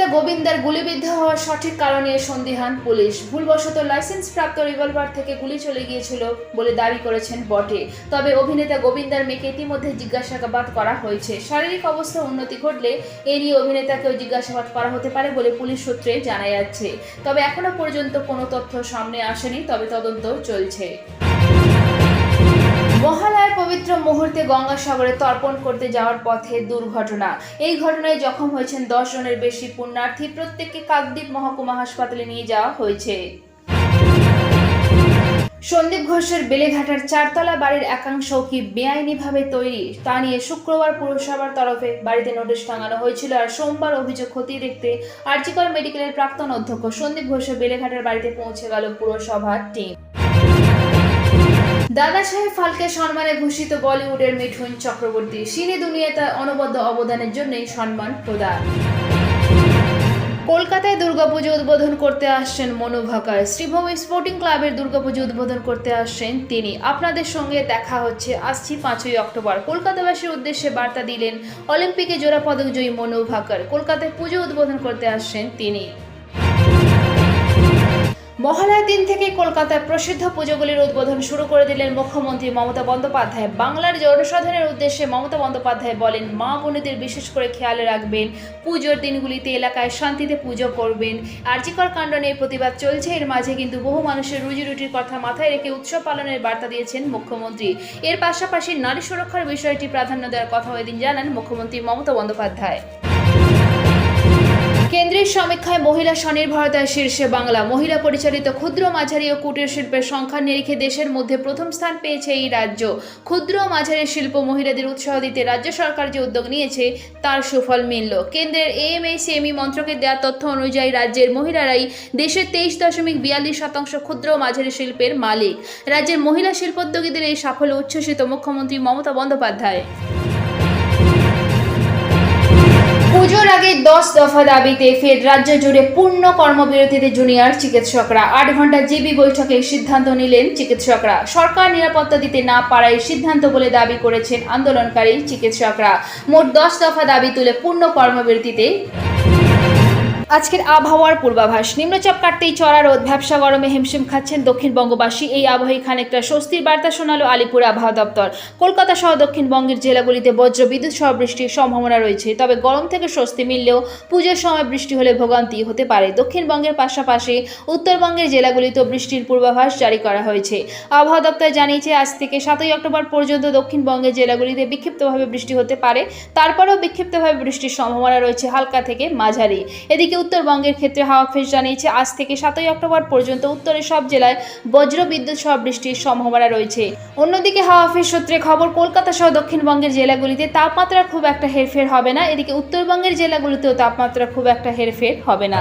অভিনেতা গোবিন্দার গুলিবিদ্ধ হওয়ার সঠিক কারণে সন্দিহান পুলিশ। ভুলবশত লাইসেন্স প্রাপ্ত রিভলভার থেকে গুলি চলে গিয়েছিল বলে দাবি করেছেন বটে। তবে অভিনেতা গোবিন্দার মেয়েকে ইতিমধ্যে জিজ্ঞাসাবাদ করা হয়েছে। শারীরিক অবস্থা উন্নতি ঘটলে এ নিয়ে অভিনেতাকেও জিজ্ঞাসাবাদ করা হতে পারে বলে পুলিশ সূত্রে জানা যাচ্ছে। তবে এখনও পর্যন্ত কোনো তথ্য সামনে আসেনি, তবে তদন্ত চলছে। গঙ্গাসাগরে তর্পণ করতে যাওয়ার পথে দুর্ঘটনা। এই ঘটনায় জখম হয়েছেন দশ জনের বেশি পুণ্যার্থী। প্রত্যেককে কাকদ্বীপ মহকুমা হাসপাতালে নিয়ে যাওয়া হয়েছে। সন্দীপ ঘোষের বেলেঘাটার চারতলা বাড়ির একাংশ কি বেআইনিভাবে তৈরি? তা নিয়ে শুক্রবার পুরসভার তরফে বাড়িতে নোটিশ টাঙানো হয়েছিল আর সোমবার অভিযোগ খতিয়ে দেখতে আর্জিকর মেডিকেলের প্রাক্তন অধ্যক্ষ সন্দীপ ঘোষের বেলেঘাটার বাড়িতে পৌঁছে গেল পুরসভার টিম। দাদা সাহেব ফালকে সম্মানে ভূষিত বলিউডের মিঠুন চক্রবর্তী। সিনে দুনিয়ায় তার অনবদ্য অবদানের জন্যই সম্মান প্রদান। কলকাতায় দুর্গাপুজো উদ্বোধন করতে আসছেন মনু ভাকার। শ্রীভূমি স্পোর্টিং ক্লাবের দুর্গাপুজো উদ্বোধন করতে আসছেন তিনি। আপনাদের সঙ্গে দেখা হচ্ছে আসছি পাঁচই অক্টোবর। কলকাতাবাসীর উদ্দেশ্যে বার্তা দিলেন অলিম্পিকে জোড়া পদক জয়ী মনু ভাকার। কলকাতায় পুজো উদ্বোধন করতে আসছেন তিনি। মহালয়ার দিন থেকে কলকাতায় প্রসিদ্ধ পুজোগুলির উদ্বোধন শুরু করে দিলেন মুখ্যমন্ত্রী মমতা বন্দ্যোপাধ্যায়। বাংলার জনসাধারণের উদ্দেশ্যে মমতা বন্দ্যোপাধ্যায় বলেন, মা বোনেদের বিশেষ করে খেয়াল রাখবেন, পুজোর দিনগুলিতে এলাকায় শান্তিতে পুজো করবেন। আর্জিকর কাণ্ড নিয়ে প্রতিবাদ চলছে, এর মাঝে কিন্তু বহু মানুষের রুজি রুটির কথা মাথায় রেখে উৎসব পালনের বার্তা দিয়েছেন মুখ্যমন্ত্রী। এর পাশাপাশি নারী সুরক্ষার বিষয়টি প্রাধান্য দেওয়ার কথা এদিন জানান মুখ্যমন্ত্রী মমতা বন্দ্যোপাধ্যায়। সমীক্ষায় মহিলা স্বনির্ভরতার শীর্ষে বাংলা। মহিলা পরিচালিত ক্ষুদ্র, মাঝারি ও কুটির শিল্পের সংখ্যা নিরিখে দেশের মধ্যে প্রথম স্থান পেয়েছে এই রাজ্য। ক্ষুদ্র মাঝারি শিল্প মহিলাদের উৎসাহ দিতে রাজ্য সরকার যে উদ্যোগ নিয়েছে, তার সুফল মিলল। কেন্দ্রের এএমএসএমই মন্ত্রকের দেওয়া তথ্য অনুযায়ী রাজ্যের মহিলারাই দেশের তেইশ দশমিক বিয়াল্লিশ শতাংশ ক্ষুদ্র মাঝারি শিল্পের মালিক। রাজ্যের মহিলা শিল্পোদ্যোগীদের এই সাফল্য উচ্ছ্বসিত মুখ্যমন্ত্রী মমতা বন্দ্যোপাধ্যায়। পুজোর আগে দশ দফা দাবিতে ফের রাজ্য জুড়ে পূর্ণ কর্মবিরতিতে জুনিয়র চিকিৎসকরা। আট ঘণ্টা জিবি বৈঠকে সিদ্ধান্ত নিলেন চিকিৎসকরা। সরকার নিরাপত্তা দিতে না পারায় সিদ্ধান্ত বলে দাবি করেছেন আন্দোলনকারী চিকিৎসকরা। মোট দশ দফা দাবি তুলে পূর্ণ কর্মবিরতিতে আজকের আবহাওয়ার পূর্বাভাস। নিম্নচাপ কাটতেই চড়া রোদ ব্যবসা গরমে হিমশিম খাচ্ছেন দক্ষিণবঙ্গবাসী। এই আবহাওয়ায় খানিকটা স্বস্তির বার্তা শোনালো আলিপুর আবহাওয়া দপ্তর। কলকাতা সহ দক্ষিণবঙ্গের জেলাগুলিতে বজ্র বিদ্যুৎ সহ বৃষ্টির সম্ভাবনা রয়েছে। তবে গরম থেকে স্বস্তি মিললেও পুজোর সময় বৃষ্টি হলে ভোগান্তি হতে পারে। দক্ষিণবঙ্গের পাশাপাশি উত্তরবঙ্গের জেলাগুলিতেও বৃষ্টির পূর্বাভাস জারি করা হয়েছে। আবহাওয়া দপ্তর জানিয়েছে, আজ থেকে সাতই অক্টোবর পর্যন্ত দক্ষিণবঙ্গের জেলাগুলিতে বিক্ষিপ্তভাবে বৃষ্টি হতে পারে। তারপরেও বিক্ষিপ্তভাবে বৃষ্টির সম্ভাবনা রয়েছে হালকা থেকে মাঝারি। এদিকে উত্তরবঙ্গের ক্ষেত্রে হাওয়া অফিস জানিয়েছে, আজ থেকে সাতই অক্টোবর পর্যন্ত উত্তরের সব জেলায় বজ্র বিদ্যুৎ সহ বৃষ্টির সম্ভাবনা রয়েছে। অন্যদিকে হাওয়া অফিস সূত্রে খবর, কলকাতা সহ দক্ষিণবঙ্গের জেলাগুলিতে তাপমাত্রা খুব একটা হেরফের হবে না। এদিকে উত্তরবঙ্গের জেলাগুলিতেও তাপমাত্রা খুব একটা হেরফের হবে না।